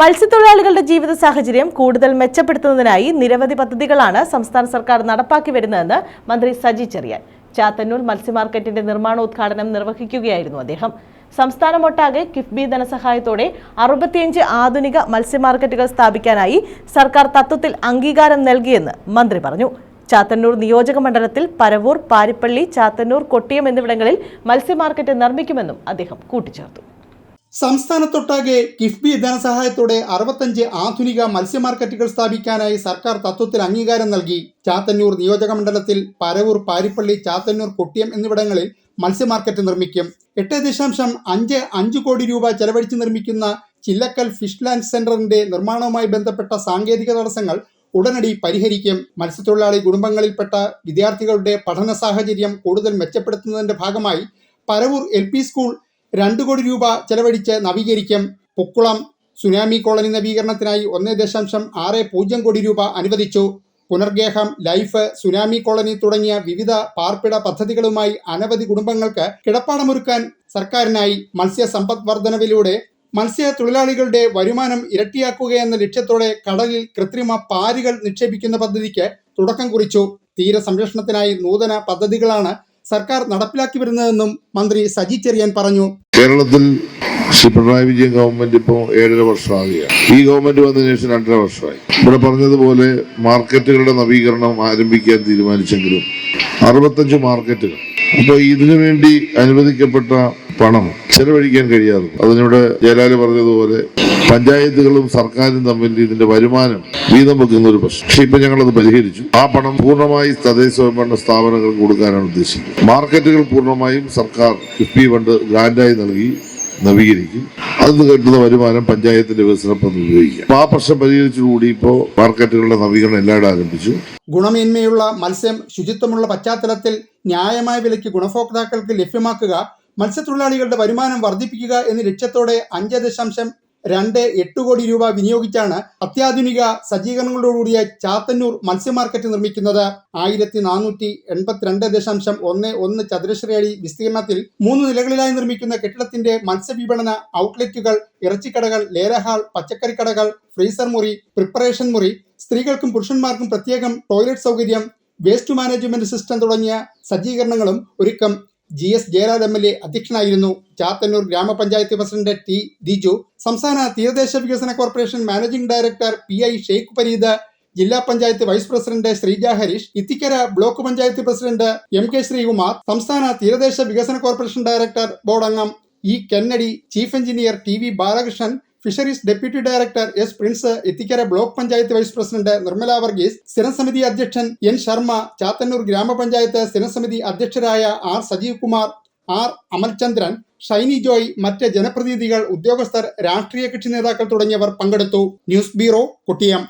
മത്സ്യത്തൊഴിലാളികളുടെ ജീവിത സാഹചര്യം കൂടുതൽ മെച്ചപ്പെടുത്തുന്നതിനായി നിരവധി പദ്ധതികളാണ് സംസ്ഥാന സർക്കാർ നടപ്പാക്കി വരുന്നതെന്ന് മന്ത്രി സജി ചെറിയാൻ. ചാത്തന്നൂർ മത്സ്യമാർക്കറ്റിന്റെ നിർമ്മാണോദ്ഘാടനം നിർവഹിക്കുകയായിരുന്നു അദ്ദേഹം. സംസ്ഥാനമൊട്ടാകെ കിഫ്ബി ധനസഹായത്തോടെ അറുപത്തിയഞ്ച് ആധുനിക മത്സ്യമാർക്കറ്റുകൾ സ്ഥാപിക്കാനായി സർക്കാർ തത്വത്തിൽ അംഗീകാരം നൽകിയെന്ന് മന്ത്രി പറഞ്ഞു. ചാത്തന്നൂർ നിയോജക മണ്ഡലത്തിൽ പരവൂർ പാരിപ്പള്ളി ചാത്തന്നൂർ കൊട്ടിയം എന്നിവിടങ്ങളിൽ മത്സ്യമാർക്കറ്റ് നിർമ്മിക്കുമെന്നും അദ്ദേഹം കൂട്ടിച്ചേർത്തു. സംസ്ഥാനത്തൊട്ടാകെ കിഫ്ബി ധനസഹായത്തോടെ അറുപത്തഞ്ച് ആധുനിക മത്സ്യമാർക്കറ്റുകൾ സ്ഥാപിക്കാനായി സർക്കാർ തത്വത്തിൽ അംഗീകാരം നൽകി. ചാത്തന്നൂർ നിയോജകമണ്ഡലത്തിൽ പരവൂർ പാരിപ്പള്ളി ചാത്തന്നൂർ കൊട്ടിയം എന്നിവിടങ്ങളിൽ മത്സ്യമാർക്കറ്റ് നിർമ്മിക്കും. എട്ട് ദശാംശം അഞ്ച് അഞ്ച് കോടി രൂപ ചെലവഴിച്ച് നിർമ്മിക്കുന്ന ചില്ലക്കൽ ഫിഷ് ലാൻഡ് സെന്ററിന്റെ നിർമ്മാണവുമായി ബന്ധപ്പെട്ട സാങ്കേതിക തടസ്സങ്ങൾ ഉടനടി പരിഹരിക്കും. മത്സ്യത്തൊഴിലാളി കുടുംബങ്ങളിൽപ്പെട്ട വിദ്യാർത്ഥികളുടെ പഠന സാഹചര്യം കൂടുതൽ മെച്ചപ്പെടുത്തുന്നതിന്റെ ഭാഗമായി പരവൂർ എൽ സ്കൂൾ രണ്ട് കോടി രൂപ ചെലവഴിച്ച് നവീകരിക്കും. പൊക്കുളം സുനാമി കോളനി നവീകരണത്തിനായി ഒന്ന് ദശാംശം ആറ് പൂജ്യം കോടി രൂപ അനുവദിച്ചു. പുനർഗേഹം ലൈഫ് സുനാമി കോളനി തുടങ്ങിയ വിവിധ പാർപ്പിട പദ്ധതികളുമായി അനവധി കുടുംബങ്ങൾക്ക് കിടപ്പാടമൊരുക്കാൻ സർക്കാരിനായി മത്സ്യ സമ്പദ് വർധനവിലൂടെ മത്സ്യ തൊഴിലാളികളുടെ വരുമാനം ഇരട്ടിയാക്കുകയെന്ന ലക്ഷ്യത്തോടെ കടലിൽ കൃത്രിമ പാരുകൾ നിക്ഷേപിക്കുന്ന പദ്ധതിക്ക് തുടക്കം കുറിച്ചു. തീര സംരക്ഷണത്തിനായി നൂതന പദ്ധതികളാണ് സർക്കാർ നടപ്പിലാക്കി വരുന്നതെന്നും മന്ത്രി സജി ചെറിയാൻ പറഞ്ഞു. കേരളത്തിൽ ശ്രീ പിണറായി വിജയൻ ഗവൺമെന്റ് ഇപ്പോൾ ഏഴര വർഷമാകുകയാണ് ഈ ഗവൺമെന്റ് വന്നതിന് ശേഷം രണ്ടര വർഷമായി. ഇവിടെ പറഞ്ഞതുപോലെ മാർക്കറ്റുകളുടെ നവീകരണം ആരംഭിക്കാൻ തീരുമാനിച്ചെങ്കിലും അറുപത്തഞ്ച് മാർക്കറ്റുകൾ. അപ്പോൾ ഇതിനു വേണ്ടി അനുവദിക്കപ്പെട്ട പണം ചെലവഴിക്കാൻ കഴിയാതെ. അതിനിടെ ജയലാൽ പറഞ്ഞതുപോലെ പഞ്ചായത്തുകളും സർക്കാരും തമ്മിൽ ഇതിന്റെ വരുമാനം വീതം വെക്കുന്ന ഒരു പ്രശ്നം. പക്ഷെ ഇപ്പൊ അത് പരിഹരിച്ചു. ആ പണം പൂർണമായി തദ്ദേശ സ്വയംഭരണ സ്ഥാപനങ്ങൾക്ക് കൊടുക്കാനാണ് ഉദ്ദേശിക്കുന്നത് മാർക്കറ്റുകൾ പൂർണമായും സർക്കാർ കിഫ്ബി ഫണ്ട് ഗ്രാൻഡായി നൽകി നവീകരിക്കും. അതിൽ കിട്ടുന്ന വരുമാനം പഞ്ചായത്തിന്റെ വികസനം ഉപയോഗിക്കാം. ആ പ്രശ്നം പരിഹരിച്ചുകൂടി ഇപ്പോൾ മാർക്കറ്റുകളുടെ നവീകരണം എല്ലായിടും ആരംഭിച്ചു. ഗുണമേന്മയുള്ള മത്സ്യം ശുചിത്വമുള്ള പശ്ചാത്തലത്തിൽ ന്യായമായ വിലയ്ക്ക് ഗുണഭോക്താക്കൾക്ക് ലഭ്യമാക്കുക മത്സ്യത്തൊഴിലാളികളുടെ വരുമാനം വർദ്ധിപ്പിക്കുക എന്ന ലക്ഷ്യത്തോടെ അഞ്ച് ദശാംശം രണ്ട് എട്ട് കോടി രൂപ വിനിയോഗിച്ചാണ് അത്യാധുനിക സജ്ജീകരണങ്ങളോടുകൂടിയ ചാത്തന്നൂർ മത്സ്യമാർക്കറ്റ് നിർമ്മിക്കുന്നത്. ആയിരത്തി നാനൂറ്റി എൺപത്തിരണ്ട് ദശാംശം ഒന്ന് ഒന്ന് ചതുരശ്ര അടി വിസ്തീർണത്തിൽ മൂന്ന് നിലകളിലായി നിർമ്മിക്കുന്ന കെട്ടിടത്തിന്റെ മത്സ്യവിപണന ഔട്ട്ലെറ്റുകൾ ഇറച്ചിക്കടകൾ ലേലഹാൾ പച്ചക്കറിക്കടകൾ ഫ്രീസർ മുറി പ്രിപ്പറേഷൻ മുറി സ്ത്രീകൾക്കും പുരുഷന്മാർക്കും പ്രത്യേകം ടോയ്ലറ്റ് സൗകര്യം വേസ്റ്റ് മാനേജ്മെന്റ് സിസ്റ്റം തുടങ്ങിയ സജ്ജീകരണങ്ങളും ഒരുക്കം G S Jayaraj M L A അധ്യക്ഷനായിരുന്നു. ചാത്തന്നൂർ ഗ്രാമപഞ്ചായത്ത് പ്രസിഡന്റ് ടി ദിജു സംസ്ഥാന തീരദേശ വികസന corporation managing director P I Sheikh Farid ജില്ലാ panchayat vice president Sreeja Harish Ithikkara block panchayat president M K Sreekumar സംസ്ഥാന തീരദേശ വികസന കോർപ്പറേഷൻ ഡയറക്ടർ ബോർഡ് അംഗം E Kennedy chief engineer T V Balakrishnan fisheries deputy director S Prince Ithikkara block panchayat vice president Nirmala Varghese സ്ഥിരസമിതി അധ്യക്ഷൻ N Sharma Chathannoor ഗ്രാമപഞ്ചായത്ത് സ്ഥിരസമിതി അധ്യക്ഷരായ R Sajeev Kumar R Amalchandran Shiny Joy മറ്റ് ജനപ്രതിനിധികൾ ഉദ്യോഗസ്ഥർ രാഷ്ട്രീയ കക്ഷി നേതാക്കൾ തുടങ്ങിയവർ പങ്കെടുത്തു. News bureau Kottiyam.